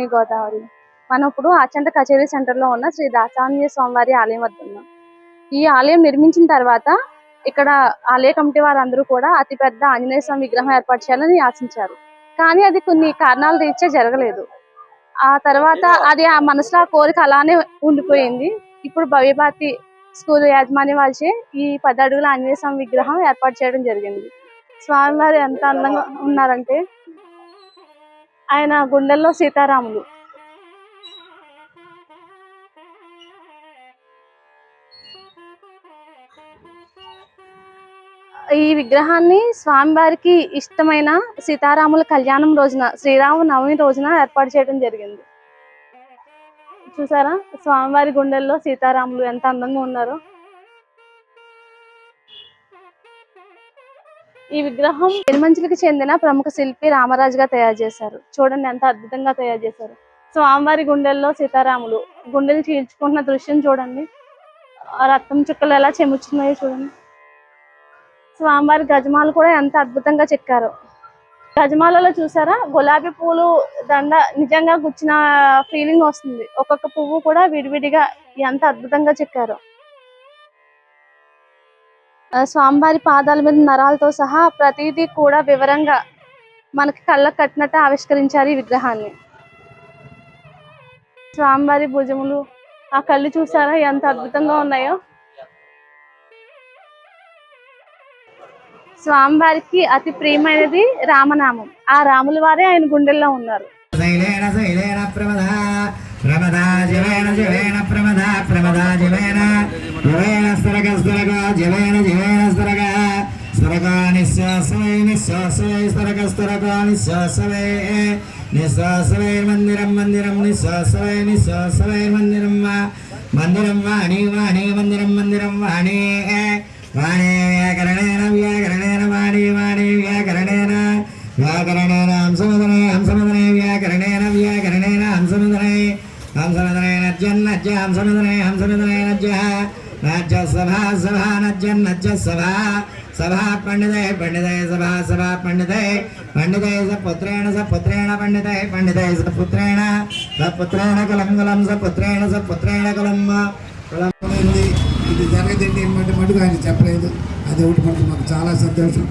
పశ్చిమ గోదావరి. మనం ఇప్పుడు ఆచంట కచేరీ సెంటర్లో ఉన్న శ్రీ దాసాంజనేయ స్వామివారి ఆలయం వద్ద ఉన్నాం. ఈ ఆలయం నిర్మించిన తర్వాత ఇక్కడ ఆలయ కమిటీ వారందరూ కూడా అతిపెద్ద ఆంజనేయ స్వామి విగ్రహం ఏర్పాటు చేయాలని ఆశించారు. కానీ అది కొన్ని కారణాల రీత్యా జరగలేదు. ఆ తర్వాత అది ఆ మనసులో ఆ కోరిక అలానే ఉండిపోయింది. ఇప్పుడు భవ్యభారతి స్కూల్ యాజమాన్య వారిచే ఈ పది అడుగుల ఆంజనేయ స్వామి విగ్రహం ఏర్పాటు చేయడం జరిగింది. స్వామివారు ఎంత అందంగా ఉన్నారంటే ఆయన గుండెల్లో సీతారాములు. ఈ విగ్రహాన్ని స్వామివారికి ఇష్టమైన సీతారాముల కళ్యాణం రోజున శ్రీరామ నవమి రోజున ఏర్పాటు చేయడం జరిగింది. చూసారా? స్వామివారి గుండెల్లో సీతారాములు ఎంత అందంగా ఉన్నారో. ఈ విగ్రహం పెనుమంచులకు చెందిన ప్రముఖ శిల్పి రామరాజుగా తయారు చేశారు. చూడండి ఎంత అద్భుతంగా తయారు చేశారు. స్వామివారి గుండెల్లో సీతారాములు గుండెలు చీల్చుకుంటున్న దృశ్యం చూడండి. ఆ రక్తం చుక్కలు ఎలా చెముచున్నాయో చూడండి. స్వామివారి గజమాలు కూడా ఎంత అద్భుతంగా చెక్కారు. గజమాలలో చూసారా? గులాబీ పూలు దండ నిజంగా గుచ్చిన ఫీలింగ్ వస్తుంది. ఒక్కొక్క పువ్వు కూడా విడివిడిగా ఎంత అద్భుతంగా చెక్కారు. స్వామివారి పాదాల మీద నరాలతో సహా ప్రతిదీ కూడా వివరంగా మనకి కళ్ళకు కట్టినట్టు ఆవిష్కరించారు ఈ విగ్రహాన్ని. స్వామివారి భుజములు ఆ కళ్ళు చూసారా ఎంత అద్భుతంగా ఉన్నాయో? స్వామివారికి అతి ప్రియమైనది రామనామం. ఆ రాముల వారే ఆయన గుండెల్లో ఉన్నారు. ప్రమదా ప్రమదా ప్రమదా జీవేన జీవేన స్థరగ స్థరగ జీవేన జీవేన స్థరగ. స్థరగ నిశ్వాసమే నిశ్వాసవై స్థరగ స్థరగ నిశ్వాసమే. నిశ్వాసవై మందిరం మందిరం నిశ్వాసమే నిశ్వాసమే మందిరం మందిరం వాణి వాణి మందిరం మందిరం వాణి. వాణి వ్యాకరణేన వ్యాకరణేన వాణి వాణి వ్యాకరణేన. వ్యాకరణేన హంసమదనే హంసమదనే వ్యాకరణేన వ్యాకరణేన హంసమదనే. హంసమదనే నజ్జన్నజ్జ హంసమదనే హంసమదనే నజ్జ. నజ్జ సభా సభా నజ్జ సభా. సభా పండితే పండితే సభా సభా పండితే పండితే సపుత్రేణ సపుత్రేణ పండితే పండితే స పుత్రేణ కులం కులం సపుత్రేణ సపుత్రేణ కులం. కులం ఇది జరగదండి ఏమంటే మటుకు ఆయన చెప్పలేదు. అది ఒకటి మనకు మాకు చాలా సంతోషం.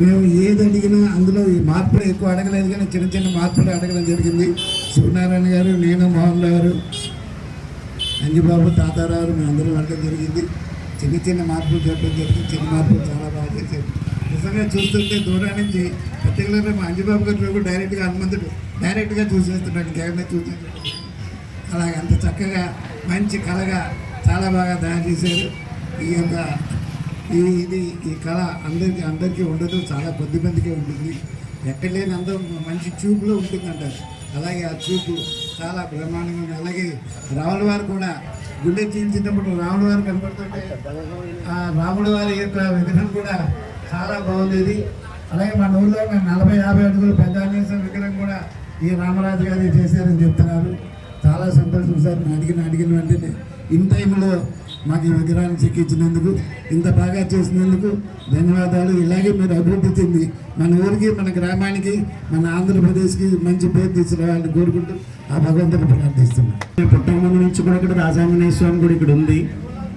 మేము ఏది అడిగినా అందులో ఈ మార్పులు ఎక్కువ అడగలేదు కానీ చిన్న చిన్న మార్పులు అడగడం జరిగింది. సూర్యనారాయణ గారు నేను మోహన్ గారు అంజిబాబు తాతారావు మేము అందరం వెళ్ళడం జరిగింది. చిన్న చిన్న మార్పులు చెప్పడం జరిగింది. చిన్న మార్పులు చాలా బాగా చేశారు. నిజంగా చూస్తుంటే దూరం నుంచి పర్టికులర్గా మా అంజిబాబు గారు కూడా డైరెక్ట్గా హనుమంతుడు డైరెక్ట్గా చూసేస్తున్నాడు. ఇంకేమైనా చూసేస్తున్నాడు. అలాగే అంత చక్కగా మంచి కళగా చాలా బాగా తయారు చేశారు. ఈ యొక్క ఈ ఇది ఈ కళ అందరికీ అందరికీ ఉండదు. చాలా కొద్ది మందికే ఉంటుంది. ఎక్కడ లేని అందరూ మంచి ఉంటుంది ఉంటుందంటారు. అలాగే ఆ చూపు చాలా బ్రహ్మాండంగా ఉంది. అలాగే రాముల వారు కూడా గుండె చీల్చినప్పుడు రాముల వారు కనపడుతుంటే ఆ రాముడు వారి యొక్క విగ్రహం కూడా చాలా బాగుండేది అలాగే మన ఊళ్ళో నలభై యాభై అడుగులు పెద్ద ఆంజనేయ విగ్రహం కూడా ఈ రామరాజు గారు చేశారని చెప్తున్నారు. చాలా సంతోషం సార్. అడిగిన అడిగిన వెంటనే ఇన్ టైంలో మాకు ఈ విగ్రహాన్ని చెక్కించినందుకు ఇంత బాగా చేసినందుకు ధన్యవాదాలు. ఇలాగే మీరు అభివృద్ధి చెంది మన ఊరికి మన గ్రామానికి మన ఆంధ్రప్రదేశ్కి మంచి పేరు తీసుకురావాలని కోరుకుంటూ ఆ భగవంతుని ప్రార్థిస్తున్నాను పుట్టక నుంచి కూడా ఇక్కడ రాజాంజనేయ స్వామి గుడి ఇక్కడ ఉంది.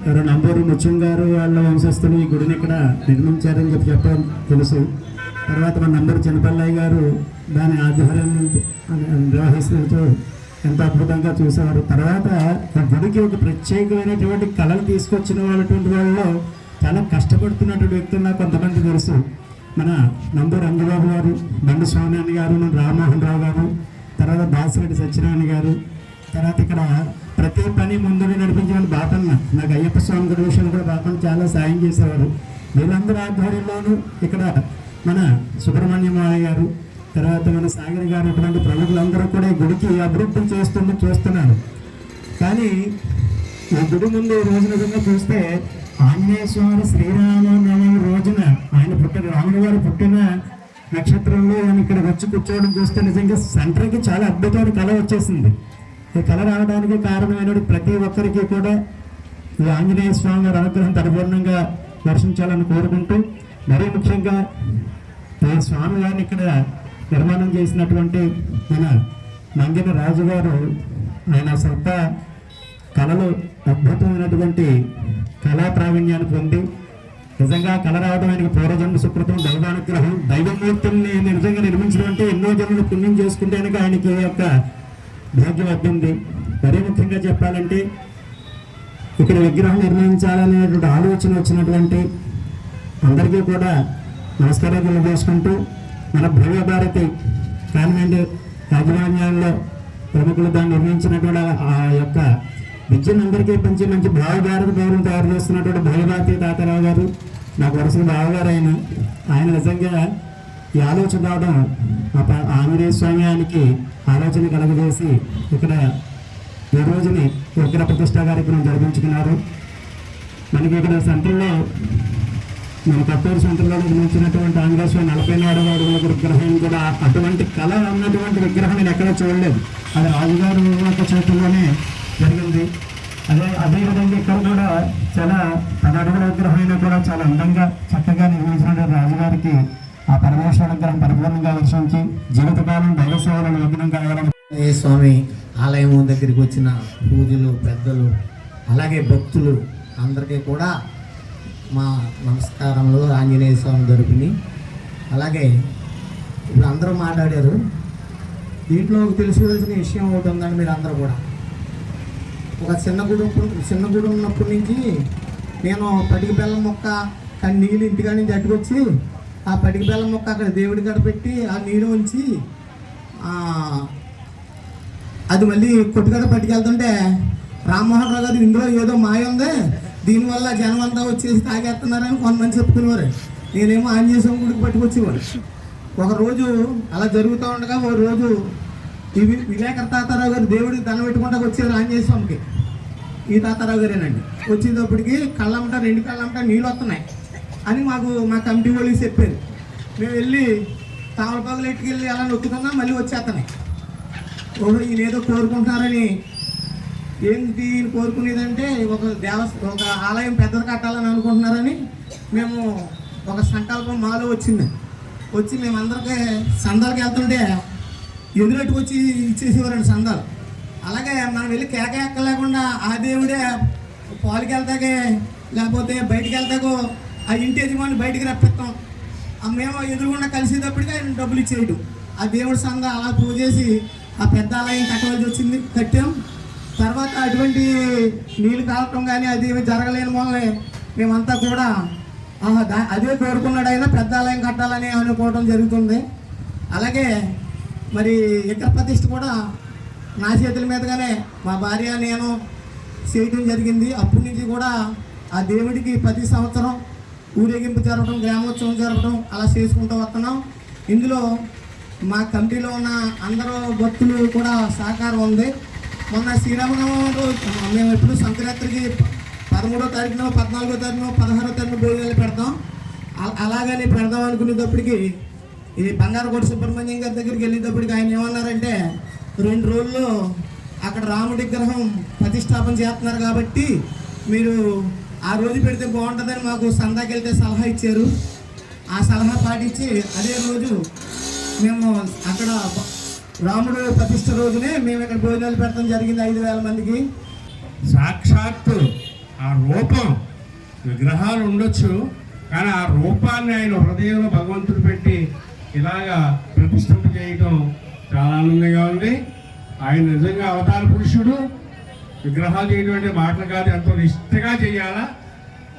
ఎవరో నంబూరు ముచ్చం గారు వాళ్ళ వంశస్థులు ఈ గుడిని ఇక్కడ నిర్మించారని చెప్పి చెప్పడం తెలుసు. తర్వాత మన నంబూరు చిన్నపల్లయ్య గారు దాని ఆధ్వర్యం నిర్వహిస్తూ ఎంతో అద్భుతంగా చూసేవారు. తర్వాత గుడికి ఒక ప్రత్యేకమైనటువంటి కళలు తీసుకొచ్చిన వాళ్ళటువంటి వాళ్ళలో చాలా కష్టపడుతున్నటువంటి వ్యక్తులు నాకు కొంతమంది తెలుసు. మన నందు రంగబాబు గారు బండి స్వామినారాయణ గారు రామ్మోహన్ రావు గారు తర్వాత దాసిరెడ్డి సత్యనారాయణ గారు తర్వాత ఇక్కడ ప్రతి పని ముందుని నడిపించిన బాపన్న. నాకు అయ్యప్ప స్వామి గుడి విషయంలో కూడా బాపన్న చాలా సాయం చేసేవారు. వీళ్ళందరూ ఆధ్వర్యంలోనూ ఇక్కడ మన సుబ్రహ్మణ్యం గారు తర్వాత మన సాగర్ గారు అటువంటి ప్రముఖులందరూ కూడా ఈ గుడికి అభివృద్ధి చేస్తుంది చూస్తున్నారు కానీ ఈ గుడి ముందు ఈ రోజున నిజంగా చూస్తే ఆంజనేయ స్వామి శ్రీరామనవమి రోజున ఆయన పుట్టిన రాముడి గారు పుట్టిన నక్షత్రంలో ఆయన ఇక్కడ వచ్చి కూర్చోవడం చూస్తే నిజంగా సెంటర్కి చాలా అద్భుతమైన కళ వచ్చేసింది. ఈ కళ రావడానికి కారణమైన ప్రతి ఒక్కరికి కూడా ఈ ఆంజనేయ స్వామి గారి అనుగ్రహం పరిపూర్ణంగా దర్శించాలని కోరుకుంటూ మరీ ముఖ్యంగా ఈ స్వామి గారిని ఇక్కడ నిర్మాణం చేసినటువంటి మన నంగిన రాజుగారు ఆయన సొంత కళలు అద్భుతమైనటువంటి కళా ప్రావీణ్యాన్ని పొంది నిజంగా కళ రావడం ఆయనకి పూర్వజన్మ సుకృతం దైవానుగ్రహం దైవమూర్తుల్ని నిజంగా నిర్మించడం అంటే ఎన్నో జన్మలు పుణ్యం చేసుకుంటే కనుక ఆయనకి యొక్క భాగ్యం అబ్బింది మరీ ముఖ్యంగా చెప్పాలంటే ఇక్కడ విగ్రహం నిర్మించాలనేటువంటి ఆలోచన వచ్చినటువంటి అందరికీ కూడా నమస్కారాలు తెలియజేసుకుంటూ మన భవ్య భారతి కాన్వెంట్ యాజమాన్యాల్లో ప్రముఖులు దాన్ని నిర్మించినటువంటి ఆ యొక్క విద్యను అందరికీ పంచి మంచి భావ భారత గౌరవం తయారు చేస్తున్నటువంటి భవ్యభారతి తాతారావు గారు నాకు వరుసగా బావగారు ఆయన ఆయన నిజంగా ఈ ఆలోచన రావడం ఆంజనేయ స్వామ్యానికి ఆలోచన కలగజేసి ఇక్కడ ఈ రోజుని విగ్రహ ప్రతిష్టా కార్యక్రమం జరిపించుకున్నారు. మనకి ఇక్కడ సెంటర్లో మన కొత్తూరు సెంటర్లో నిర్మించినటువంటి ఆంజనేయ నలభై నాలుగు అడుగుల విగ్రహం కూడా అటువంటి కళ ఉన్నటువంటి విగ్రహం నేను ఎక్కడ చూడలేదు. అది రాజుగారు యొక్క చేతుల్లోనే జరిగింది. అదే అదేవిధంగా ఇక్కడ కూడా చాలా తన అడుగుల విగ్రహం కూడా చాలా అందంగా చక్కగా నిర్మించినటువంటి రాజుగారికి ఆ పరమేశ్వర విగ్రహం పరిపూర్ణంగా దర్శించి జీవితకాలం దైవ సేవలను లగ్నం కావాలని స్వామి ఆలయం దగ్గరికి వచ్చిన పూజలు పెద్దలు అలాగే భక్తులు అందరికీ కూడా మా నమస్కారంలో ఆంజనేయ స్వామి దొరికింది అలాగే ఇప్పుడు అందరూ మాట్లాడారు. దీంట్లో తెలుసుకోవాల్సిన విషయం ఒకటి ఉందండి మీరు అందరూ కూడా. ఒక చిన్న గుడి చిన్న గుడి ఉన్నప్పటి నుంచి నేను పటిక బెల్లం మొక్క కానీ నీళ్ళు ఇంటికా నుంచి అట్టుకొచ్చి ఆ పటిక బెల్లం మొక్క అక్కడ దేవుడి కాడ పెట్టి ఆ నీళ్ళు ఉంచి అది మళ్ళీ కొట్టుకడ పట్టుకెళ్తుంటే రామ్మోహన్ రావు గారు ఇందులో ఏదో మాయ ఉంది. దీనివల్ల జనం అంతా వచ్చేసి తాగేస్తున్నారని కొంతమంది చెప్తున్నారు నేనేమో ఆంజనేయ గుడికి పట్టుకొచ్చేవాడు ఒకరోజు అలా జరుగుతూ ఉండగా ఒక రోజు ఇవి వివేకర తాతారావు గారు దేవుడికి దండ పెట్టుకుంటా వచ్చారు ఆంజనేయ స్వామికి. ఈ తాతారావు గారేనండి. వచ్చేటప్పటికి కళ్ళమ్మట రెండు కళ్ళమ్మట నీళ్ళు వస్తున్నాయి అని మాకు మా కమిటీ వాళ్ళకి చెప్పారు. మేము వెళ్ళి తామలపాకులు ఎట్టుకెళ్ళి అలా నొక్కుతున్నా మళ్ళీ వచ్చేస్తున్నాయి. ఓహో ఈయన ఏదో కోరుకుంటున్నారని ఏంటి ఈయన కోరుకునేదంటే ఒక దేవస్థ ఒక ఆలయం పెద్దది కట్టాలని అనుకుంటున్నారని మేము ఒక సంకల్పం మాలో వచ్చింది. వచ్చి మేమందరికీ సందాలకు వెళ్తుంటే ఎదురెట్టుకు వచ్చి ఇచ్చేసేవారండి సందాలు. అలాగే మనం వెళ్ళి కేక ఎక్కలేకుండా ఆ దేవుడే పాలకి వెళ్తాకే లేకపోతే బయటికి వెళ్తాకో ఆ ఇంటి యజమాని బయటికి రప్పిస్తాం. ఆ మేము ఎదురుగుండా కలిసేటప్పటికి ఆయన డబ్బులు ఇచ్చేయడం ఆ దేవుడి సంద అలా పూజ చేసి ఆ పెద్ద ఆలయం కట్టవలసి వచ్చింది. కట్టాం. తర్వాత అటువంటి నీళ్ళు కావటం కానీ అది ఏమీ జరగలేని వల్లే మేమంతా కూడా ఆహా, దా- అదే కోరుకున్నాడు అయినా పెద్ద ఆలయం కట్టాలని అనుకోవడం జరుగుతుంది. అలాగే మరి విగ్రహ ప్రతిష్ఠ కూడా నా చేతుల మీదుగానే మా భార్య నేను చేయటం జరిగింది. అప్పటి నుంచి కూడా ఆ దేవుడికి ప్రతి సంవత్సరం ఊరేగింపు జరపడం గ్రామోత్సవం జరపడం అలా చేసుకుంటూ వస్తున్నాం. ఇందులో మా కమిటీలో ఉన్న అందరూ భక్తులు కూడా సహకారం ఉంది. మొన్న శ్రీరామనవమి మేము ఎప్పుడు సంక్రాంతికి పదమూడో తారీఖున పద్నాలుగో తారీఖున పదహారో తారీఖున భోజనాలు పెడతాం. అలాగని పెడదాం అనుకునేటప్పటికి ఈ బంగారకోట సుబ్రహ్మణ్యం గారి దగ్గరికి వెళ్ళేటప్పటికి ఆయన ఏమన్నారంటే రెండు రోజుల్లో అక్కడ రాముడి విగ్రహం ప్రతిష్టాపన చేస్తున్నారు కాబట్టి మీరు ఆ రోజు పెడితే బాగుంటుందని మాకు సందాకి వెళ్తే సలహా ఇచ్చారు. ఆ సలహా పాటించి అదే రోజు మేము అక్కడ రాముడు ప్రతిష్ట రోజునే మేము ఇక్కడ భోజనాలు పెట్టడం జరిగింది ఐదు వేల మందికి. సాక్షాత్తు ఆ రూపం విగ్రహాలు ఉండొచ్చు కానీ ఆ రూపాన్ని ఆయన హృదయంలో భగవంతుడు పెట్టి ఇలాగా ప్రతిష్ఠింప చేయటం చాలా ఆనందంగా ఉంది. ఆయన నిజంగా అవతార పురుషుడు. విగ్రహాలు చేయటువంటి మాటలు కాదు ఎంతో నిష్ఠగా చేయాలా?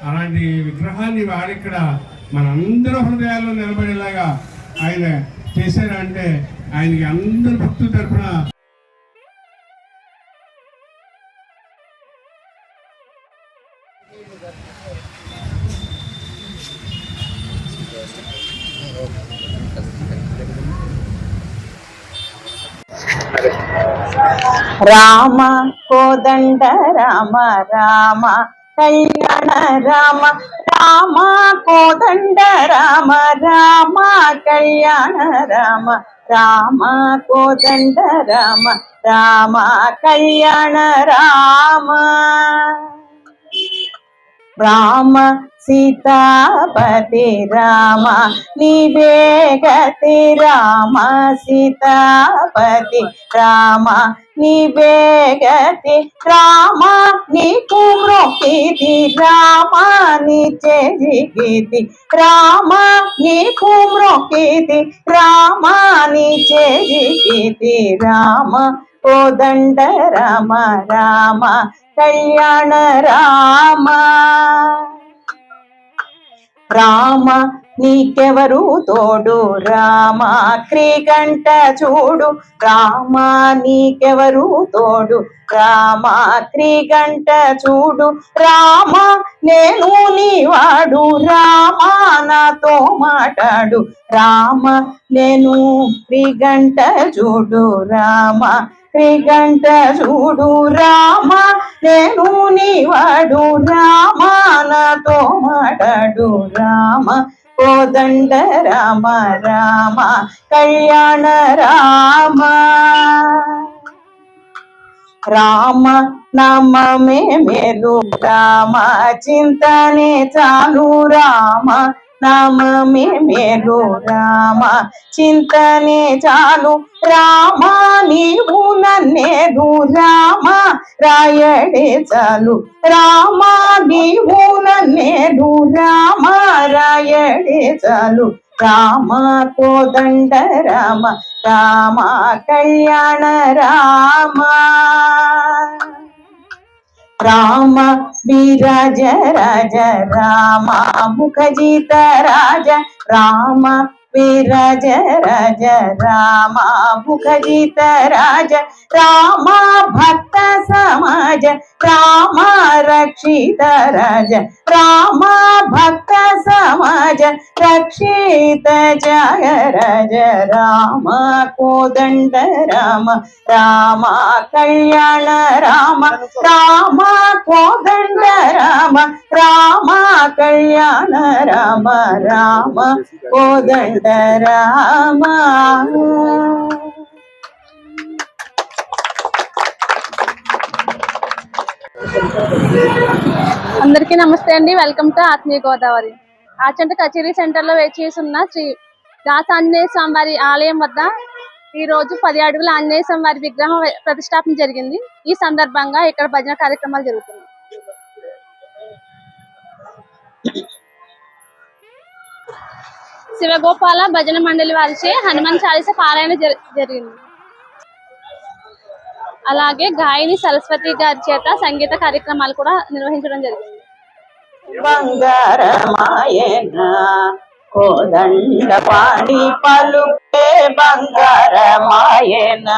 అలాంటి విగ్రహాన్ని వాడిక్కడ మనందరూ హృదయాల్లో నిలబడేలాగా ఆయన చేశారంటే ఆయనకి అందరి భక్తుల తరఫున రామ కోదండ రామ రామ కళ్యాణ రామ రామ కోదండ రామ రామ కళ్యాణ రామ. రామ కోదండ రామ రామ కళ్యాణ రామ రామ సీతాపతి రామ నివేగతి రామ సీతాపతి రామ నివేగతి రామ నీకు మ్రొక్కితి రామ నిచెజిగితి రామ నీకు మ్రొక్కితి రామ నిచెజిగితి రామ. కోదండ రామ రామ కళ్యాణ రామ. రామ నీకెవరు తోడు? రామ క్రీగంట చూడు. రామ నీకెవరు తోడు? రామ క్రీగంట చూడు. రామ నేను నీవాడు. రామ నాతో మాట్లాడు రామ నేను క్రీగంట చూడు. రామ క్రీగంట చూడు రామ నేను నీవాడు రామ నాతో మాట్లాడు రామ. కోదండ రామ రామ కళ్యాణ రామ. రామ నామమే మేలు రామ చింతనే చాలు రామ. నామమే మేలు రామ. చింతనే చాలు రామ నీవు నన్నేదు రామ. రాయడే చాలు రామ నీవు నన్నేదు రామ. రాయడే చాలు రామ కోదండ రామ. రామ కళ్యాణ రామ. రామ విరాజ రాజ రామ ముఖజిత రాజ రామ విరాజ రాజ రామ ముఖజిత రాజ రామ భక్త సమాజ రామ రక్షిత రాజ రామ భక్త సమాజ రక్షిత జయ రజ రామ కోదండ రామ రామ కళ్యాణ రామ రామ కోదండ రామ రామ కళ్యాణ రామ రామ కోదండ రామ అందరికీ నమస్తే అండి. వెల్కమ్ టు ఆత్మీయ గోదావరి. ఆచంట కచేరీ సెంటర్లో వేచి ఉన్న శ్రీ దాస ఆంజనేయ స్వామివారి ఆలయం వద్ద ఈ రోజు పది అడుగుల ఆంజనేయ స్వామివారి విగ్రహం ప్రతిష్టాపన జరిగింది. ఈ సందర్భంగా ఇక్కడ భజన కార్యక్రమాలు జరుగుతున్నాయి. శివగోపాల భజన మండలి వారిచే హనుమాన్ చాలీస పారాయణ జరి- జరిగింది. అలాగే గాయని సరస్వతి గారి చేత సంగీత కార్యక్రమాలు కూడా నిర్వహించడం జరిగింది. కోదండ పాడి పలుకే బంగారమాయన?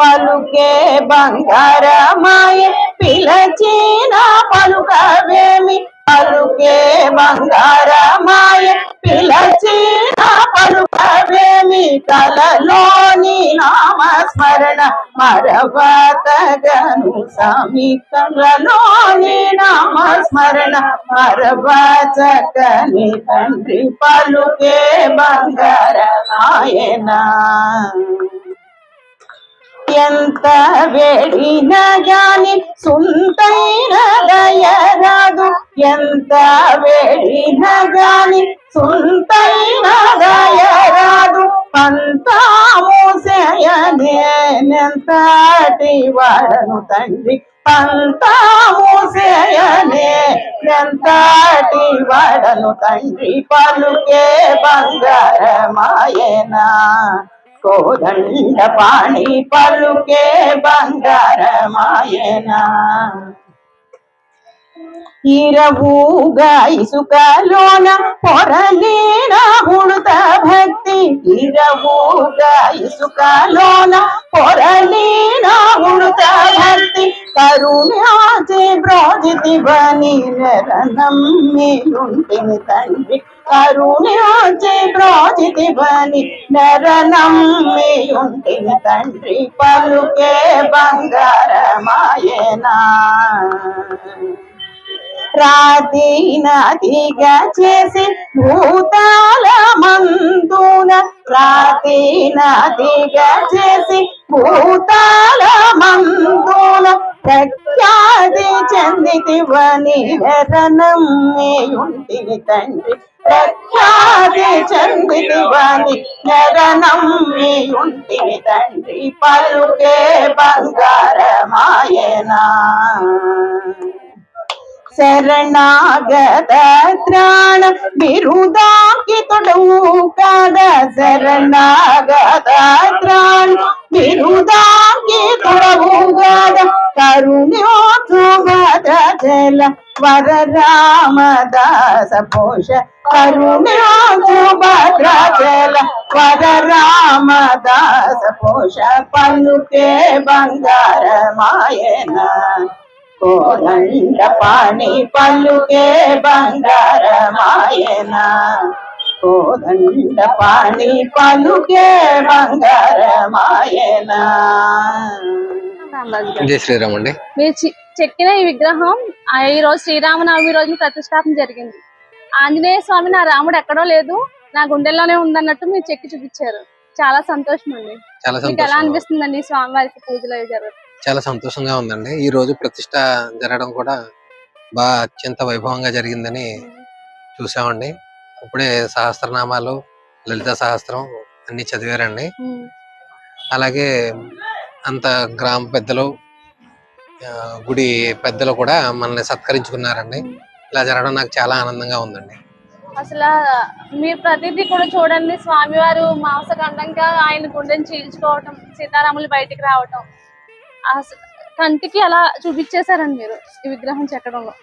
పలుకే బంగారమాయ పిలచిన? పలుకవేమి పలుకే బంగారమాయ పిలచిన పలుకవేమి కలలోని నామస్మరణ మరవతగను స్వామి కలలోని నామస్మరణ మరవచకని తండ్రి పలుకే బంగారమాయనా. ఎంత వేడిన గాని సుంతైన దయరాదు ఎంత వేడిన గాని సుంతైన దయరాదు పంతాము చేయనేంతటి వాడను తండ్రి పంతాము చేయనే ఎంతటి వాడను తండ్రి పలుకే బంగారమాయనా కోదండ పాణి పలుకే బంగారమాయన. ఇరవుగా ఇసుకలోన పొరలేన ఉడుత భక్తి. ఇరవుగా ఇసుకలోన పొరలేన ఉడుత భక్తి. కరుణాచే బ్రోజితి బని నమ్మిలుంటిని తండ్రి. కరుణాచే బ్రాజితి బని నమ్మియుంటిని తండ్రి పలుకే బంగారమాయనా. రాతి నదిగా చేసి భూతాల మందున రాతి నదిగా చేసి భూతాల మందున ప్రఖ్యాతి చెందితివని నెరనమ్మియుంటివి తండ్రి ప్రఖ్యాతి చెందిదివని నెరనమ్మియుంటివి తండ్రి పలుకే బంగారమాయనా. శరణాగత త్రాణ బిరుదాంకితుడు కాద శరణాగత త్రాణ బిరుదాంకితుడవు కాద కరుణ జల వర రామదాస పోష కరుణ్యోత్సవద జల వర రామదాస పోష పలుకే బంగారమాయన కోదండ పాణి పలుకే బంగారమాయన కోదండ పాణి పలుకే బంగారమాయన రామరాజు గారు. జై శ్రీరామ్ అండి మీరు చి- చెక్కిన ఈ విగ్రహం ఈ రోజు శ్రీరామనవమి రోజున ప్రతిష్టాపన జరిగింది. ఆంజనేయ స్వామి నా రాముడు ఎక్కడో లేదు నా గుండెల్లోనే ఉందన్నట్టు మీరు చెక్కి చూపించారు. చాలా సంతోషం అండి మీకు ఎలా సంతోషం. అనిపిస్తుందండి ఈ స్వామివారికి పూజలు అవి చాలా సంతోషంగా ఉందండి. ఈ రోజు ప్రతిష్ట జరగడం కూడా బాగా అత్యంత వైభవంగా జరిగిందని చూసామండి. ఇప్పుడే సహస్రనామాలు లలిత సహస్రం అన్ని చదివారండి. అలాగే అంత గ్రామ పెద్దలు గుడి పెద్దలు కూడా మనల్ని సత్కరించుకున్నారండి. ఇలా జరగడం నాకు చాలా ఆనందంగా ఉందండి. అసలు మీరు ప్రతిదీ కూడా చూడండి స్వామివారు మాంసఖండంగా ఆయన గుండెని చీల్చుకోవటం సీతారాములు బయటికి రావటం. అసలు కంటికి అలా చూపించేశారండి మీరు ఈ విగ్రహం చెక్కడంలో.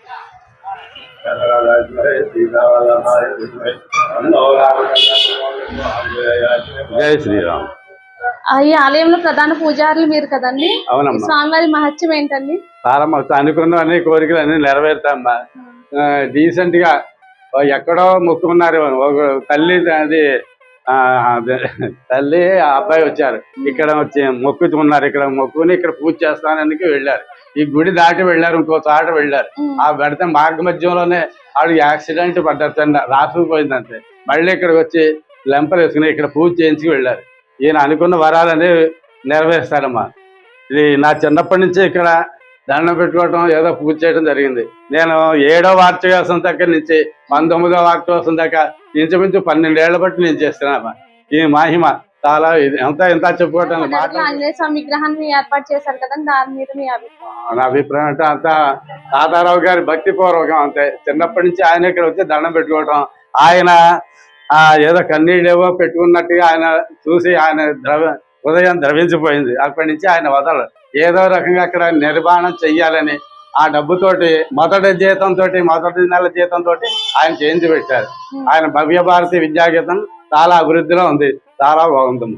జై శ్రీరామ్. ఈ ఆలయంలో ప్రధాన పూజారులు మీరు కదండి? స్వామివారి మహత్యం ఏంటండి? సారమ్మ అనుకున్న అన్ని కోరికలు అన్ని నెరవేరుతామ్మా డీసెంట్గా ఎక్కడో మొక్కుకున్నారు ఒక తల్లి అది తల్లి ఆ అబ్బాయి వచ్చారు. ఇక్కడ వచ్చి మొక్కుతున్నారు ఇక్కడ మొక్కుని ఇక్కడ పూజ చేస్తానికి వెళ్ళారు. ఈ గుడి దాటి వెళ్ళారు ఇంకో చాట వెళ్ళారు. ఆ పెడితే మార్గ మధ్యంలోనే ఆవిడ యాక్సిడెంట్ పడ్డారు చిన్న రాసుకుపోయింది అంతే మళ్ళీ ఇక్కడికి వచ్చి లెంపలు వేసుకుని ఇక్కడ పూజ చేయించి వెళ్ళారు. ఈయన అనుకున్న వరాలని నెరవేరుస్తారమ్మా ఇది నా చిన్నప్పటి నుంచి ఇక్కడ దండం పెట్టుకోవటం ఏదో పూజ చేయడం జరిగింది. నేను ఏడో వార్షికోత్సవం దగ్గర నుంచి పంతొమ్మిదో వార్షికోత్సవం దాకా ఇంచుమించు పన్నెండేళ్ళ బట్టి నేను చేస్తున్నామా ఈ మహిమ చాలా ఇది ఎంత ఎంత చెప్పుకోవటం విగ్రహాన్ని ఏర్పాటు చేశారు కదండి దాని మీద మీ అభిప్రాయం? నా అభిప్రాయం అంటే అంత తాతారావు గారి భక్తి పూర్వకం అంతే. చిన్నప్పటి నుంచి ఆయన ఇక్కడ వచ్చి దండం పెట్టుకోవటం ఆయన ఆ ఏదో కన్నీళ్ళేవో పెట్టుకున్నట్టుగా ఆయన చూసి ఆయన ద్రవ హృదయం ద్రవించిపోయింది. అక్కడి నుంచి ఆయన వదలడు ఏదో రకంగా అక్కడ నిర్మాణం చెయ్యాలని ఆ డబ్బుతోటి మొదటి జీతంతో మొదటి నెల జీతంతో ఆయన చేయించి పెట్టారు. ఆయన భవ్య భారతి విద్యాగీతం చాలా అభివృద్ధిలో ఉంది. చాలా బాగుంది.